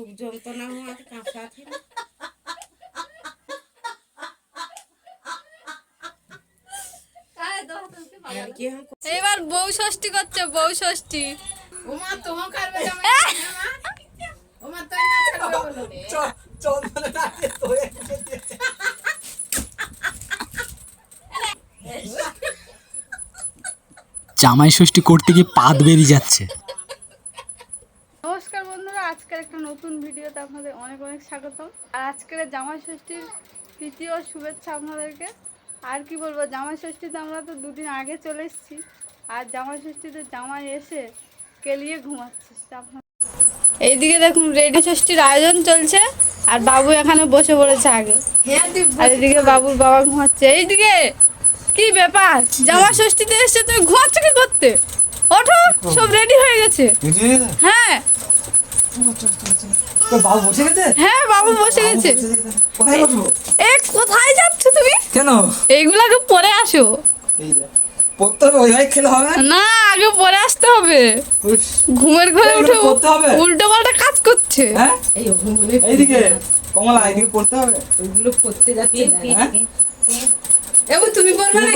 খুব যন্ত্রণা কাঁচা ছিল। এবার বউ ষষ্ঠী করছে বউ ষষ্ঠী। ওমা তোমার জামাই ষষ্ঠী করতে গিয়ে পাত বেরিয়ে যাচ্ছে। আজকের জামাই ষষ্ঠীর ও শুভেচ্ছা আপনাদেরকে। আর কি বলব জামাই ষষ্ঠীতে আমরা তো দুদিন আগে চলে এসেছি। আর জামাই ষষ্ঠীতে জামাই এসে কেলিয়ে ঘুমাচ্ছে। এইদিকে দেখুন রেডি ষষ্ঠীর আয়োজন চলছে। আর বাবু এখানে বসে পড়েছে আগে। আর এদিকে বাবুর বাবা ঘুমাচ্ছে। এইদিকে কি ব্যাপার? জামা ষষ্ঠীতে এসে তুমি ঘুমাচ্ছ কি করতে? ওঠো সব রেডি হয়ে গেছে। হ্যাঁ। বাবু বসে গেছে? হ্যাঁ বাবু বসে গেছে। কোথায় বসবো এ কোথায় যাচ্ছ তুমি? কেন? এইগুলাকে পরে আসো। এই পড়তে হবে ওইভাবে খেলে হবে না? না আগে পরে আসতে হবে। ঘুমের ঘরে উঠে করতে হবে? উল্টো পাল্টা কাজ করছে। হ্যাঁ? এইদিকে কমলা এইদিকে পড়তে হবে? ওগুলো করতে যাচ্ছে। হ্যাঁ? তুমি করবে তুমি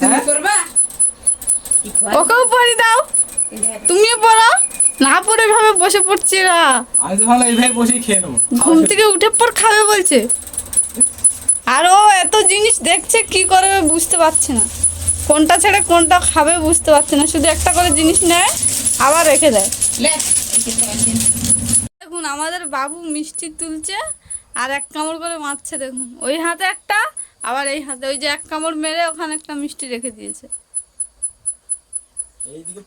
তুমি করবা ওকেও পরে দাও। তুমিও পড়ো না পরে ভাবে বসে পড়ছি না। আমি তো ভালো এইভাবে বসেই খেয়ে নেব। ঘুম থেকে উঠে পর খাবে বলছে। আর ও এত জিনিস দেখছে কি করবে বুঝতে পারছে না। কোনটা ছেড়ে কোনটা খাবে বুঝতে পারছে না। শুধু একটা করে জিনিস নেয় আবার রেখে দেয়। দেখুন আমাদের বাবু মিষ্টি তুলছে আর এক কামড় করে মারছে দেখুন। ওই হাতে একটা আবার এই হাতে। ওই যে এক কামড় মেরে ওখানে একটা মিষ্টি রেখে দিয়েছে। এইদিকে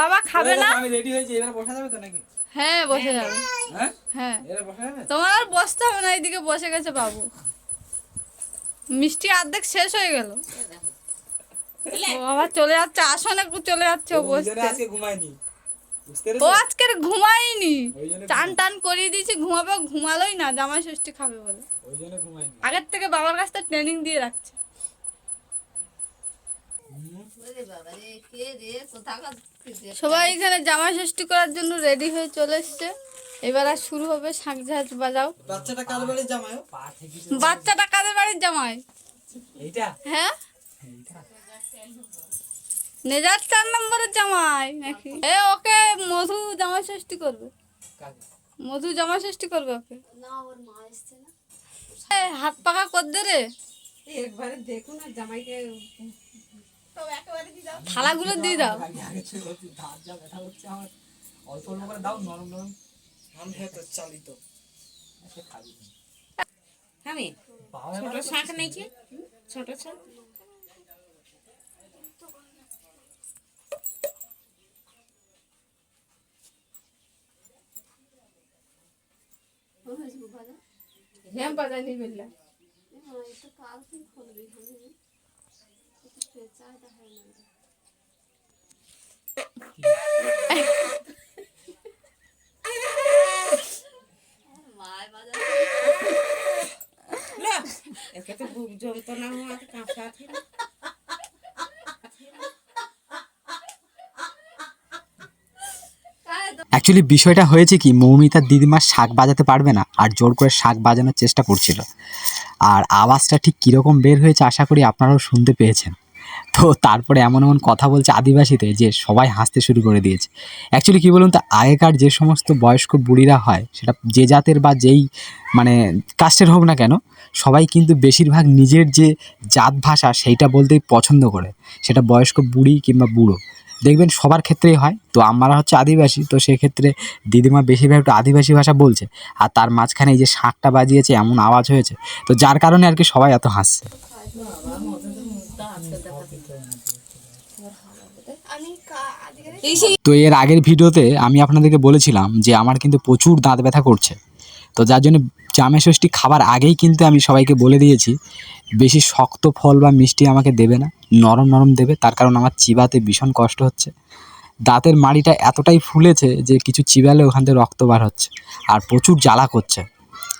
বাবা খাবে না? আমি রেডি হয়েছি এবার বসা যাবে তো নাকি? হ্যাঁ বসে যাবে। হ্যাঁ? হ্যাঁ। এবার বসা যাবে? তোমার আর বসতে হবে না এইদিকে বসে গেছে বাবু। মিষ্টি অর্ধেক শেষ হয়ে গেল। বাবা চলে যাচ্ছে আসনে চলে যাচ্ছে ও বসতে। আজকে ঘুমাইনি ও আজকের ঘুমায়নি। টান টান করিয়ে দিয়েছি ঘুমাবে ঘুমালোই না জামাই ষষ্ঠী খাবে বলে। ওই জন্য ঘুমাইনি আগের থেকে বাবার কাছ থেকে ট্রেনিং দিয়ে রাখছে। সবাই এখানে জামা ষষ্ঠী করার জন্য রেডি হয়ে চলে এসছে। এবার আর শুরু হবে শাঁখ ঝাঁঝ বাজাও। বাচ্চাটা কাল বাড়ির জামাই? বাচ্চাটা কাদের বাড়ির জামাই? হ্যাঁ? নেজার চার নম্বরের জামাই নাকি? এ ওকে মধু জামাই ষষ্ঠী করবে। মধু জামাই ষষ্ঠী করবে ওকে। হাত পাকা কর দে রে। একবারে দেখো না জামাইকে থালাগুলো দিয়ে দাও। অল্প অল্প করে দাও নরম নরম। আমি হ্যাঁ চালিত। আমি ছোট শাক নেই কি ছোট শাক? হ্যাঁ বাজাই নি। বললা ला অ্যাকচুয়ালি বিষয়টা হয়েছে কি মৌমিতার দিদিমা শাক বাজাতে পারবে না, আর জোর করে শাক বাজানোর চেষ্টা করছিল। আর আওয়াজটা ঠিক কীরকম বের হয়েছে, আশা করি আপনারাও শুনতে পেয়েছেন। তো তারপরে এমন এমন কথা বলছে আদিবাসীতে যে সবাই হাসতে শুরু করে দিয়েছে। অ্যাকচুয়ালি কী বলুন তো, আগেকার যে সমস্ত বয়স্ক বুড়িরা হয়, সেটা যে জাতের বা যেই মানে কাস্টের হোক না কেন, সবাই কিন্তু বেশিরভাগ নিজের যে জাত ভাষা সেইটা বলতেই পছন্দ করে। সেটা বয়স্ক বুড়ি কিংবা বুড়ো। দেখবেন সবার ক্ষেত্রেই হয়। তো আমরা হচ্ছে আদিবাসী, তো সেক্ষেত্রে দিদিমা বেশিরভাগ একটু আদিবাসী ভাষা বলছে। আর তার মাঝখানে এই যে শাঁখটা বাজিয়েছে, এমন আওয়াজ হয়েছে। তো যার কারণে আর কি সবাই এত হাসছে। তো এর আগের ভিডিওতে আমি আপনাদেরকে বলেছিলাম যে আমার কিন্তু প্রচুর দাঁত ব্যথা করছে। তো যার জন্য জামে ষষ্ঠী খাবার আগেই কিন্তু আমি সবাইকে বলে দিয়েছি, বেশি শক্ত ফল বা মিষ্টি আমাকে দেবে না, নরম নরম দেবে, তার কারণ আমার চিবাতে ভীষণ কষ্ট হচ্ছে। দাঁতের মাড়িটা এতটাই ফুলেছে যে কিছু চিবালে ওখান থেকে রক্ত বার হচ্ছে, আর প্রচুর জ্বালা করছে।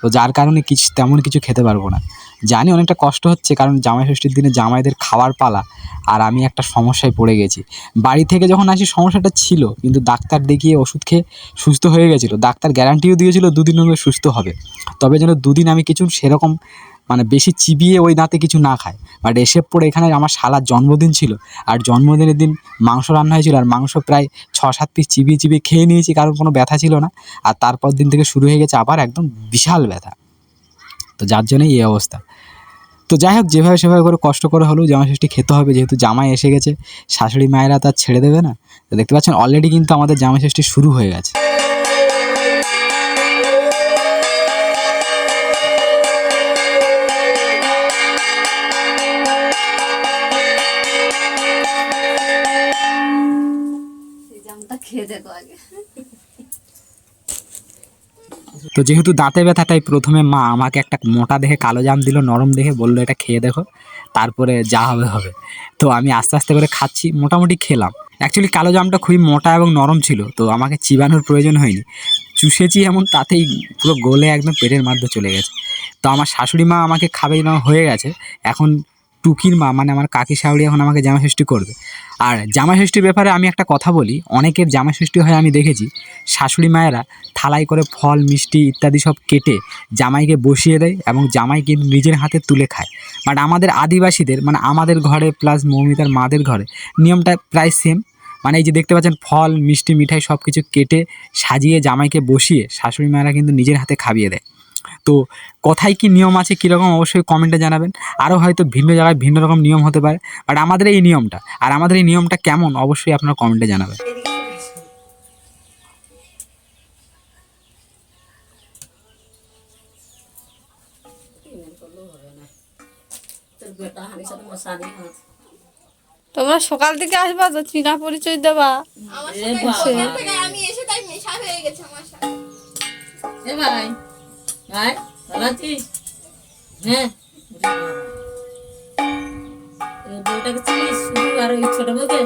তো যার কারণে কিছু তেমন কিছু খেতে পারব না। জানি অনেকটা কষ্ট হচ্ছে, কারণ জামাই ষষ্ঠীর দিনে জামাইদের খাওয়ার পালা আর আমি একটা সমস্যায় পড়ে গেছি। বাড়ি থেকে যখন আসি সমস্যাটা ছিল, কিন্তু ডাক্তার দেখিয়ে ওষুধ খেয়ে সুস্থ হয়ে গেছিল। ডাক্তার গ্যারান্টিও দিয়েছিলো দুদিন মধ্যে সুস্থ হবে। তবে যেন দুদিন আমি কিছু সেরকম মানে বেশি চিবিয়ে ওই দাঁতে কিছু না খায়। বাট এসে পড়ে এখানে আমার শালার জন্মদিন ছিল। আর জন্মদিনের দিন মাংস রান্না হয়েছিল। আর মাংস প্রায় ছ সাত পিস চিবিয়ে চিবিয়ে খেয়ে নিয়েছি। কারণ কোনো ব্যথা ছিল না। আর তারপর দিন থেকে শুরু হয়ে গেছে আবার একদম বিশাল ব্যথা। তো যার জন্যই এই অবস্থা। তো যাই হোক, যেভাবে সেভাবে করে কষ্ট করে হলেও জামা ষষ্ঠী খেতে হবে। যেহেতু জামাই এসে গেছে, শাশুড়ি মায়েরা তার ছেড়ে দেবে না। তো দেখতে পাচ্ছেন অলরেডি কিন্তু আমাদের জামা ষষ্ঠী শুরু হয়ে গেছে। তো যেহেতু দাঁতে ব্যথাটাই প্রথমে মা আমাকে একটা মোটা দেখে কালো জাম দিল, নরম দেখে বলল, এটা খেয়ে দেখো, তারপরে যা হবে হবে। তো আমি আস্তে আস্তে করে খাচ্ছি, মোটামুটি খেলাম। অ্যাকচুয়ালি কালো জামটা খুবই মোটা এবং নরম ছিল, তো আমাকে চিবানোর প্রয়োজন হয়নি। চুষেছি এমন, তাতেই পুরো গলে একদম পেটের মধ্যে চলে গেছে। তো আমার শাশুড়ি মা আমাকে খাবে না, হয়ে গেছে। এখন টুকির মা মানে আমার কাকি শাশুড়ি এখন আমাকে জামা ষষ্ঠী করবে। আর জামা ষষ্ঠীর ব্যাপারে আমি একটা কথা বলি, অনেকের জামা ষষ্ঠী হয় আমি দেখেছি, শাশুড়ি মায়েরা থালায় করে ফল, মিষ্টি ইত্যাদি সব কেটে জামাইকে বসিয়ে দেয় এবং জামাই কিন্তু নিজের হাতে তুলে খায়। বাট আমাদের আদিবাসীদের মানে আমাদের ঘরে প্লাস মৌমিতার মাদের ঘরে, নিয়মটা প্রায় সেম মানে এই যে দেখতে পাচ্ছেন, ফল, মিষ্টি, মিঠাই সব কিছু কেটে সাজিয়ে জামাইকে বসিয়ে শাশুড়ি মায়েরা কিন্তু নিজের হাতে খাইয়ে দেয়। তো কথায় কি নিয়ম আছে কীরকম অবশ্যই কমেন্টে জানাবেন। আরও হয়তো ভিন্ন জায়গায় ভিন্ন রকম নিয়ম হতে পারে। বাট আমাদের এই নিয়মটা আর আমাদের এই নিয়মটা কেমন অবশ্যই আপনারা কমেন্টে জানাবেন। তোমরা সকাল থেকে আসবা তো চীনা পরিচয় দেবা। আমি এসে তাই মেশা হয়ে গেছে আমার সাথে। ভালো আছিস? হ্যাঁ। এই বউটাকে চিনিস? শুধু আর ওই ছোট বউকে?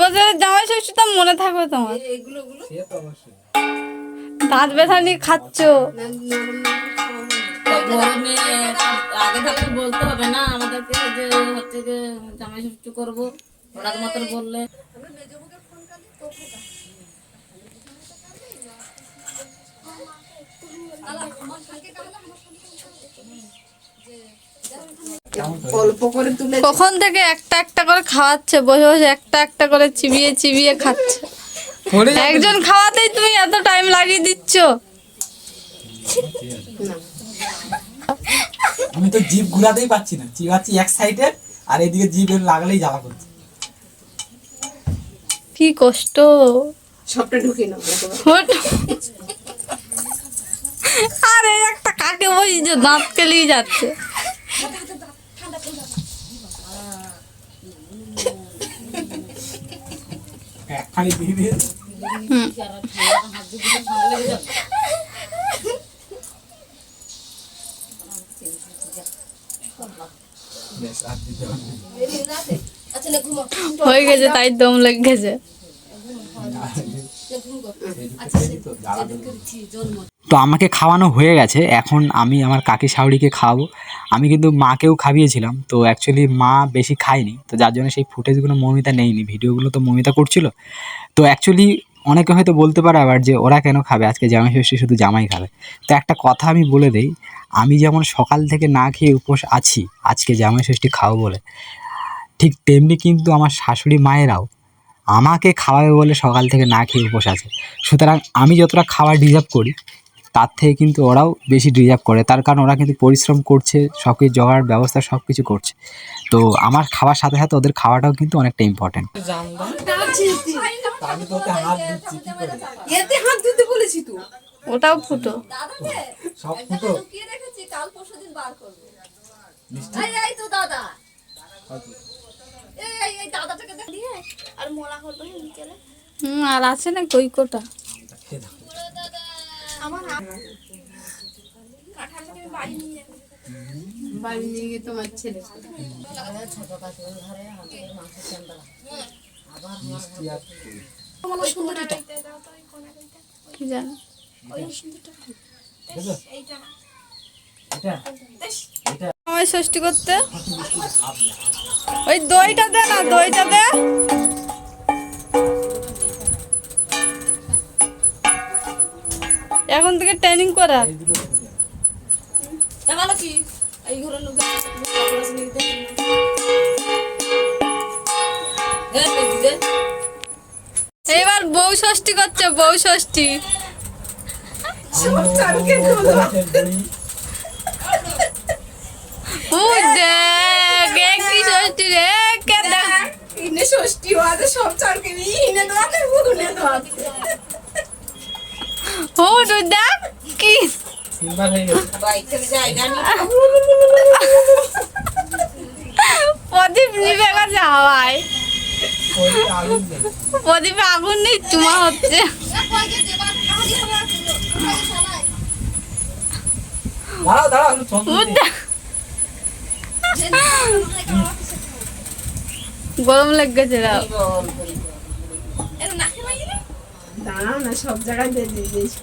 বছরের জামাই ষষ্ঠী তো মনে থাকবে তোমার। এগুলো দাঁত ব্যথা নিয়ে খাচ্ছ। মেয়ে আগে থাকতে বলতে হবে না। আমাদেরকে যে হচ্ছে যে জামাই ষষ্ঠী করব ওরা তো মাত্র বললে কখন থেকে একটা একটা করে খাওয়াচ্ছে বসে বসে একটা একটা করে চিবিয়ে চিবিয়ে খাচ্ছে। একজন খাওয়াতেই তুমি এত টাইম লাগিয়ে দিচ্ছ। আমি তো জিভ ঘুরাতেই পাচ্ছি না। চিবাচ্ছি এক সাইডে আর এদিকে জিভ এর লাগালেই জ্বালা করছে। কি কষ্ট। সবটা ঢুকে নাও। কাকে বসিয়েছে দাঁত কেলিয়ে যাচ্ছে একখানি দিয়ে দিয়ে বেশ আর দিতে হবে না। হয়ে গেছে তাই দম লেগে গেছে এই তো আমাকে খাওয়ানো হয়ে গেছে, এখন আমি আমার কাকি শাউরিকে খাওয়াবো। আমি কিন্তু মাকেও খাইয়েছিলাম, তো অ্যাকচুয়ালি মা বেশি খায়নি, তো যার জন্য সেই ফুটেজগুলো মমিতা নেয়নি, ভিডিওগুলো তো মমিতা করছিল। তো অ্যাকচুয়ালি অনেকে হয়তো বলতে পারে আবার যে ওরা কেন খাবে, আজকে জামাই ষষ্ঠী শুধু জামাই খাবে। তো একটা কথা আমি বলে দেই, আমি যেমন সকাল থেকে না খেয়ে উপোস আছি, আজকে জামাই ষষ্ঠী খাব বলে, ঠিক তেমনি কিন্তু আমার শাশুড়ি মায়েরাও আমাকে খাওয়াবে বলে সকাল থেকে না খেয়ে উপোস আছে। সুতরাং আমি যতটা খাবার ডিজার্ভ করি তার থেকে কিন্তু ওরাও বেশি ডিজার্ভ করে। তার কারণ ওরা কিন্তু পরিশ্রম করছে সব কিছু জোগাড় ব্যবস্থা সব কিছু করছে। তো আমার খাওয়ার সাথে সাথে ওদের খাওয়াটাও কিন্তু অনেকটা ইম্পর্টেন্ট ওটাও ফুটো। সব ফুটো? কি রেখেছি কাল পরশু দিন বার করব। এই এই তো দাদা হয়তো। এই এই এই দাদাটাকে দেখ দিয়ে আর মোলা করব বিকেলে। হুম আর আছে না কই কোটা? আমার বাড়ি নিয়ে বাড়ি নিয়ে গিয়ে তোমার ছেলে কি জানো? দেখেছ? এটা ষষ্ঠী করতে? ওই দইটা দে না, দইটা দে। এখন থেকে ট্রেনিং করা এ ভালো কি এই ঘরের লোক এবার বউ ষষ্ঠী। করছে বউ ষষ্ঠী ও দেখ এ কি ষষ্ঠী রে কে দেখ ইনে ষষ্ঠী ওয়াদে সব চালকে ইনে দোয়াতে দোয়াতে। ও দেখ কি? হয়ে গেছে। প্রদীপ নিবে গেছে হাওয়ায়। ওই আগুন নেই। প্রদীপে আগুন নেই চুমা হচ্ছে। দাঁড়াও দাঁড়াও একটু ও চন্দন দেখ। গরম লেগেছে রাও দাঁড়াও না সব জায়গায় দিয়ে দিয়ে দিয়েছি।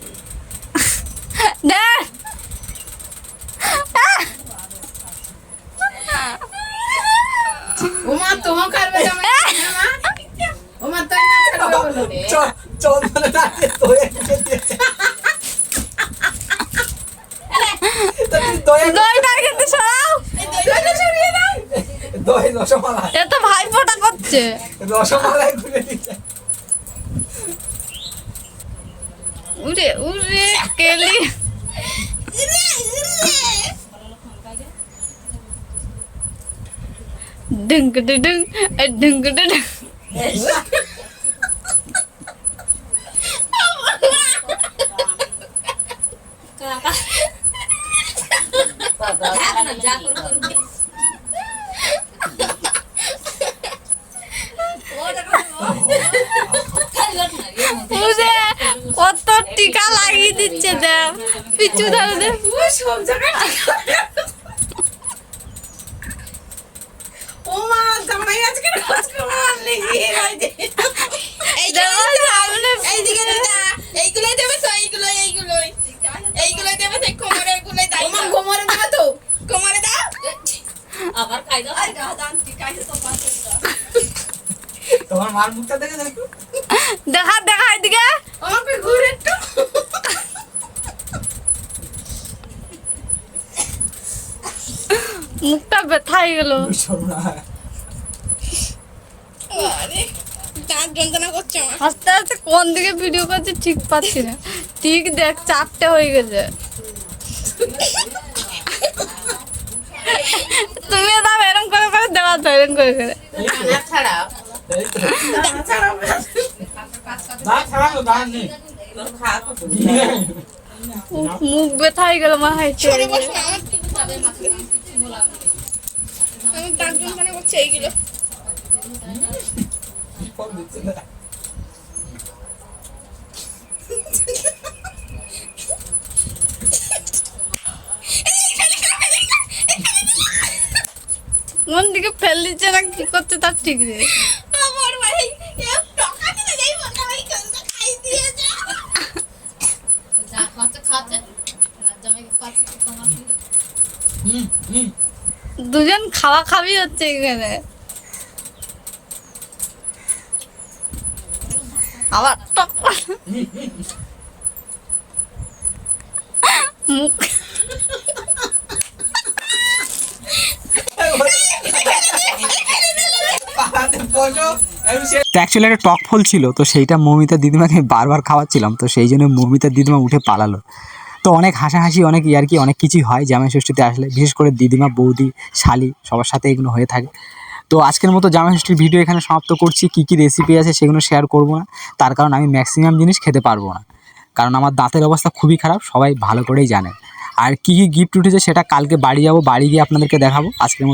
ওমা তোমার কারবে ওমা তো দয়ে দইটা কিন্তু সরাও দইটা ছড়িয়ে দাও দই রসমালাই। এ তো ভাই ফোটা করছে। রসমালাই ঘুরে দিচ্ছে উরে উরে কেলি। করো করো উরে কত টিকা লাগিয়ে দিচ্ছে দেখ পিছু ধরে সব জায়গায় ওমা জামাই আজকে আজকে মার লেগে গেছে দেখো সামনে এইদিকে দাদা দেবে তো দেবে কোমরে গুলো দাও কোমরে তো। কোমরে আবার খাই দাও তোমার মার মুখটা দেখে দেখো। দেখা দেখা এদিকে আমাকে ঘুরে একটু মুখটা ব্যথাই গেল। সর্বনাশ। আরে দাঁত যন্ত্রণা করছে আমার। আস্তে আস্তে কোন দিকে ভিডিও করছি ঠিক পাচ্ছি না। ঠিক দেখ চারটে হয়ে গেছে। তুমি দাও এরম করে করে দেওয়া তো এরম করে করে। মুখ ব্যথা হয়ে গেল মা হাইছে আমি দাঁত যন্ত্রণা করছে এইগুলো না। কোন দিকে ফেল দিচ্ছে না কি করছে তার ঠিক নেই আমার ভাই টাকা যাই বন্ধ ভাই কত খাই দিয়েছে যা খাচ্ছে খাচ্ছে জামাইকে খাচ্ছে তোমার হুম, হুম। দুজন খাওয়া খাবি হচ্ছে এখানে। আবার টক মুখ অ্যাকচুয়ালি একটা টক ফল ছিল, তো সেইটা মৌমিতার দিদিমাকে বারবার খাওয়াচ্ছিলাম, তো সেই জন্য মৌমিতার দিদিমা উঠে পালালো। তো অনেক হাসাহাসি, অনেক ইয়ার্কি অনেক কিছুই হয় জামাই ষষ্ঠীতে আসলে, বিশেষ করে দিদিমা, বৌদি, শালি সবার সাথে এগুলো হয়ে থাকে। তো আজকের মতো জামাই ষষ্ঠীর ভিডিও এখানে সমাপ্ত করছি, কী কী রেসিপি আছে সেগুলো শেয়ার করব না, তার কারণ আমি ম্যাক্সিমাম জিনিস খেতে পারব না। কারণ আমার দাঁতের অবস্থা খুবই খারাপ, সবাই ভালো করেই জানে। আর কী কী গিফট উঠেছে সেটা কালকে বাড়ি যাব, বাড়ি গিয়ে আপনাদেরকে দেখাবো, আজকের মতো।